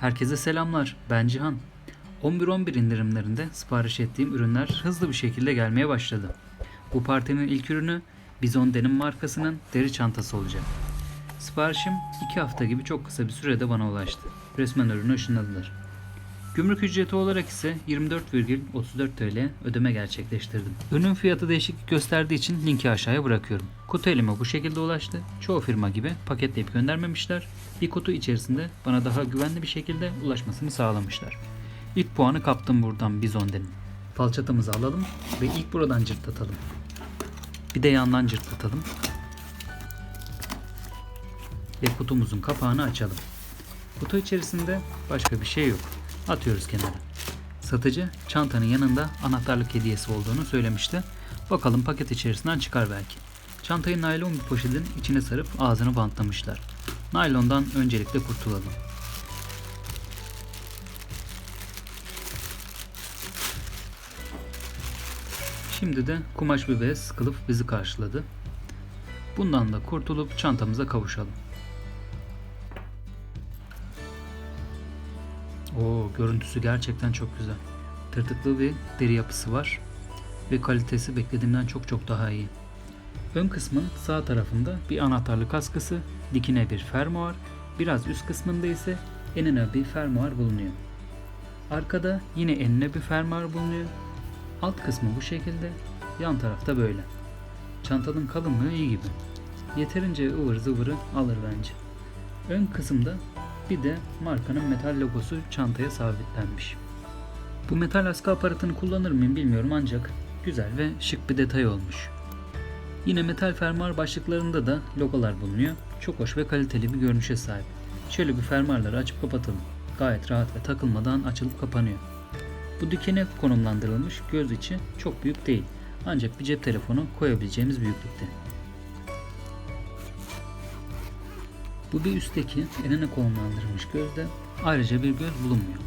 Herkese selamlar. Ben Cihan. 11.11 indirimlerinde sipariş ettiğim ürünler hızlı bir şekilde gelmeye başladı. Bu partinin ilk ürünü Bizon Denim markasının deri çantası olacak. Siparişim 2 hafta gibi çok kısa bir sürede bana ulaştı. Resmen ürünü ışınladılar. Gümrük ücreti olarak ise 24,34 TL ödeme gerçekleştirdim. Ürün fiyatı değişiklik gösterdiği için linki aşağıya bırakıyorum. Kutu elime bu şekilde ulaştı. Çoğu firma gibi paketleyip göndermemişler. Bir kutu içerisinde bana daha güvenli bir şekilde ulaşmasını sağlamışlar. İlk puanı kaptım buradan Bizon'den. Falçatamızı alalım ve ilk buradan cırtlatalım. Bir de yandan cırtlatalım. Ve kutumuzun kapağını açalım. Kutu içerisinde başka bir şey yok. Atıyoruz kenara. Satıcı çantanın yanında anahtarlık hediyesi olduğunu söylemişti. Bakalım paket içerisinden çıkar belki. Çantayı naylon bir poşetin içine sarıp ağzını bantlamışlar. Naylondan öncelikle kurtulalım. Şimdi de kumaş bir bez kılıf bizi karşıladı. Bundan da kurtulup çantamıza kavuşalım. Oo, görüntüsü gerçekten çok güzel. Tırtıklı bir deri yapısı var ve kalitesi beklediğimden çok çok daha iyi. Ön kısmın sağ tarafında bir anahtarlık askısı, dikine bir fermuar, biraz üst kısmında ise enine bir fermuar bulunuyor. Arkada yine enine bir fermuar bulunuyor. Alt kısmı bu şekilde, yan tarafta böyle. Çantanın kalınlığı iyi gibi. Yeterince ıvır zıvırı alır bence. Ön kısımda bir de markanın metal logosu çantaya sabitlenmiş. Bu metal askı aparatını kullanır mıyım bilmiyorum ancak güzel ve şık bir detay olmuş. Yine metal fermuar başlıklarında da logolar bulunuyor. Çok hoş ve kaliteli bir görünüşe sahip. Şöyle bir fermuarları açıp kapatalım. Gayet rahat ve takılmadan açılıp kapanıyor. Bu dikene konumlandırılmış göz içi çok büyük değil. Ancak bir cep telefonu koyabileceğimiz büyüklükte. Bu bir üstteki enine konumlandırılmış gözde ayrıca bir göz bulunmuyor.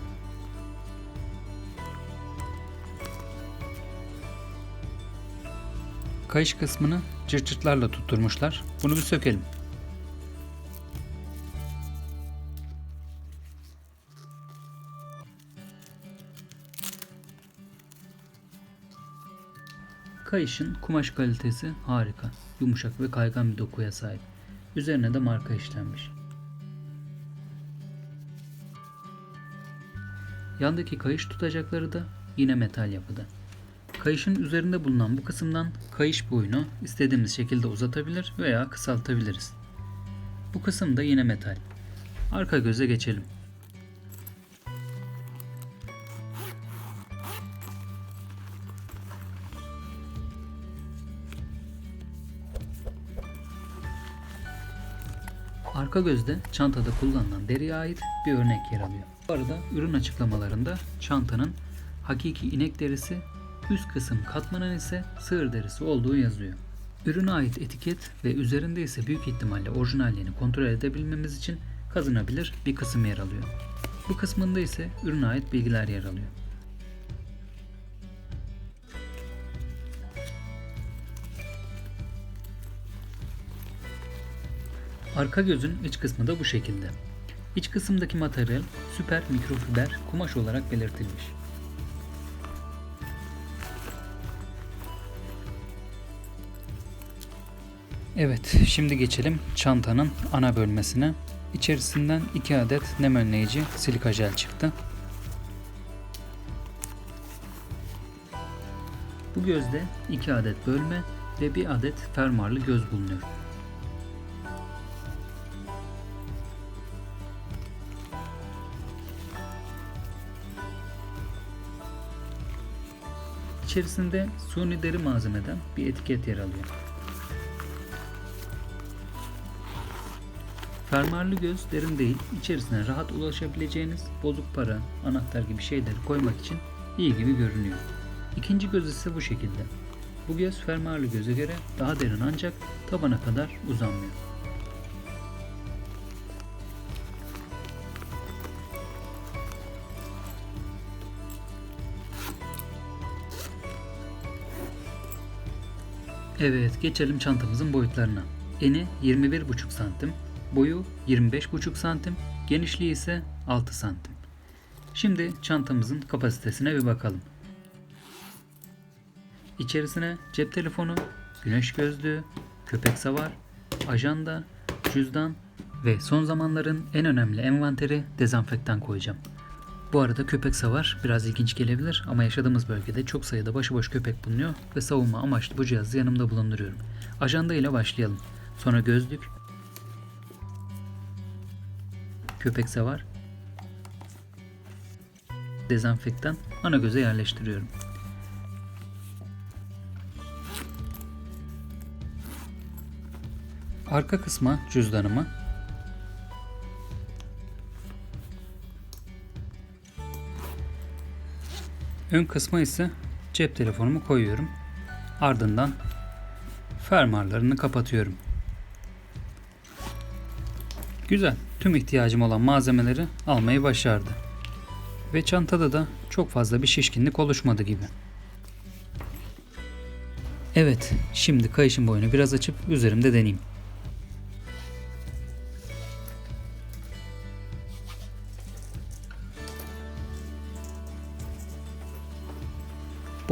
Kayış kısmını cırt cırtlarla tutturmuşlar. Bunu bir sökelim. Kayışın kumaş kalitesi harika. Yumuşak ve kaygan bir dokuya sahip. Üzerine de marka işlenmiş. Yandaki kayış tutacakları da yine metal yapıda. Kayışın üzerinde bulunan bu kısımdan kayış boyunu istediğimiz şekilde uzatabilir veya kısaltabiliriz. Bu kısım da yine metal. Arka göze geçelim. Arka gözde çantada kullanılan deriye ait bir örnek yer alıyor. Bu arada ürün açıklamalarında çantanın hakiki inek derisi, üst kısım katmanın ise sığır derisi olduğu yazıyor. Ürüne ait etiket ve üzerinde ise büyük ihtimalle orijinalliğini kontrol edebilmemiz için kazınabilir bir kısım yer alıyor. Bu kısmında ise ürüne ait bilgiler yer alıyor. Arka gözün iç kısmı da bu şekilde. İç kısımdaki materyal süper mikrofiber kumaş olarak belirtilmiş. Evet, şimdi geçelim çantanın ana bölmesine. İçerisinden 2 adet nem önleyici silika jel çıktı. Bu gözde 2 adet bölme ve 1 adet fermuarlı göz bulunuyor. İçerisinde suni deri malzemeden bir etiket yer alıyor. Fermuarlı göz derin değil, içerisine rahat ulaşabileceğiniz bozuk para, anahtar gibi şeyleri koymak için iyi gibi görünüyor. İkinci göz ise bu şekilde. Bu göz fermuarlı göze göre daha derin ancak tabana kadar uzanmıyor. Evet, geçelim çantamızın boyutlarına. Eni 21,5 santim, boyu 25,5 santim, genişliği ise 6 santim. Şimdi çantamızın kapasitesine bir bakalım. İçerisine cep telefonu, güneş gözlüğü, köpek savar, ajanda, cüzdan ve son zamanların en önemli envanteri dezenfektan koyacağım. Bu arada köpek savar biraz ilginç gelebilir ama yaşadığımız bölgede çok sayıda başıboş köpek bulunuyor ve savunma amaçlı bu cihazı yanımda bulunduruyorum. Ajanda ile başlayalım. Sonra gözlük, köpek savar, dezenfektan ana göze yerleştiriyorum. Arka kısma cüzdanımı, ön kısma ise cep telefonumu koyuyorum. Ardından fermuarlarını kapatıyorum. Güzel. Tüm ihtiyacım olan malzemeleri almayı başardı. Ve çantada da çok fazla bir şişkinlik oluşmadı gibi. Evet, şimdi kayışın boyunu biraz açıp üzerimde deneyeyim.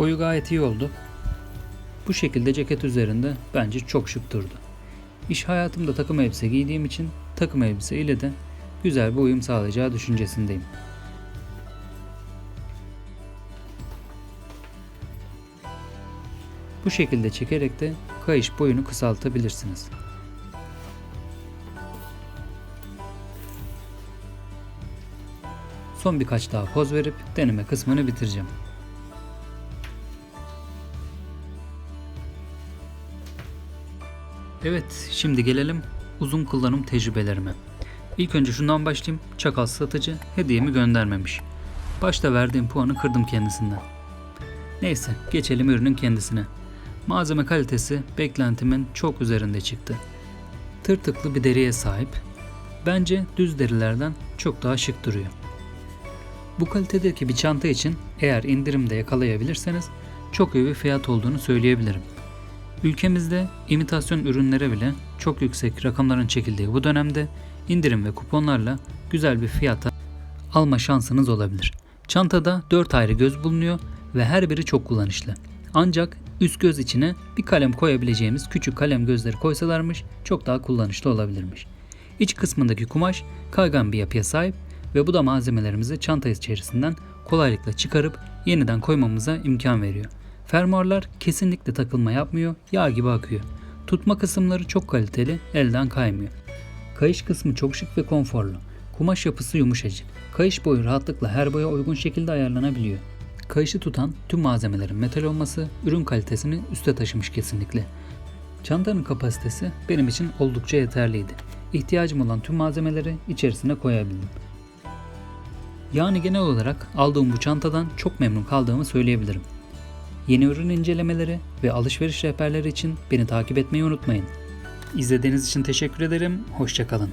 Boyu gayet iyi oldu. Bu şekilde ceket üzerinde bence çok şık durdu. İş hayatımda takım elbise giydiğim için takım elbise ile de güzel bir uyum sağlayacağı düşüncesindeyim. Bu şekilde çekerek de kayış boyunu kısaltabilirsiniz. Son birkaç daha poz verip deneme kısmını bitireceğim. Evet, şimdi gelelim uzun kullanım tecrübelerime. İlk önce şundan başlayayım. Çakal satıcı hediyemi göndermemiş. Başta verdiğim puanı kırdım kendisinden. Neyse, geçelim ürünün kendisine. Malzeme kalitesi beklentimin çok üzerinde çıktı. Tırtıklı bir deriye sahip. Bence düz derilerden çok daha şık duruyor. Bu kalitedeki bir çanta için eğer indirimde yakalayabilirseniz çok iyi bir fiyat olduğunu söyleyebilirim. Ülkemizde imitasyon ürünlere bile çok yüksek rakamların çekildiği bu dönemde indirim ve kuponlarla güzel bir fiyata alma şansınız olabilir. Çantada 4 ayrı göz bulunuyor ve her biri çok kullanışlı. Ancak üst göz içine bir kalem koyabileceğimiz küçük kalem gözleri koysalarmış çok daha kullanışlı olabilirmiş. İç kısmındaki kumaş kaygan bir yapıya sahip ve bu da malzemelerimizi çanta içerisinden kolaylıkla çıkarıp yeniden koymamıza imkan veriyor. Fermuarlar kesinlikle takılma yapmıyor, yağ gibi akıyor. Tutma kısımları çok kaliteli, elden kaymıyor. Kayış kısmı çok şık ve konforlu. Kumaş yapısı yumuşacık. Kayış boyu rahatlıkla her boya uygun şekilde ayarlanabiliyor. Kayışı tutan tüm malzemelerin metal olması ürün kalitesini üste taşımış kesinlikle. Çantanın kapasitesi benim için oldukça yeterliydi. İhtiyacım olan tüm malzemeleri içerisine koyabildim. Yani genel olarak aldığım bu çantadan çok memnun kaldığımı söyleyebilirim. Yeni ürün incelemeleri ve alışveriş rehberleri için beni takip etmeyi unutmayın. İzlediğiniz için teşekkür ederim. Hoşçakalın.